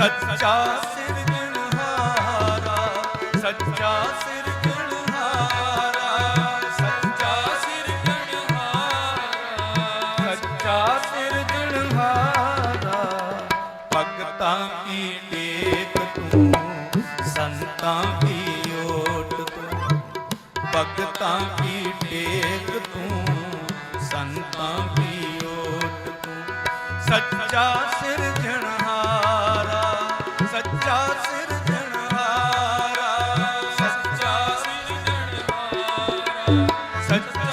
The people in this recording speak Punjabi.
ਸੱਚਾ ਸਿਰਜਣਹਾਰਾ ਸੱਚਾ ਸਿਰਜਣਹਾਰਾ ਸੱਚਾ ਸਿਰਜਣਹਾਰਾ ਸੱਚਾ ਸਿਰਜਣਹਾਰਾ ਭਗਤਾਂ ਕੀ ਟੇਕ ਤੂੰ, ਸੰਤਾਂ ਕੀ ਓਟ ਤੂੰ? ਭਗਤਾਂ ਕੀ ਟੇਕ ਤੂੰ, ਸੰਤਾਂ ਕੀ ਓਟ ਤੂੰ? ਸੱਚਾ ਸਿਰਜਣਹਾਰਾ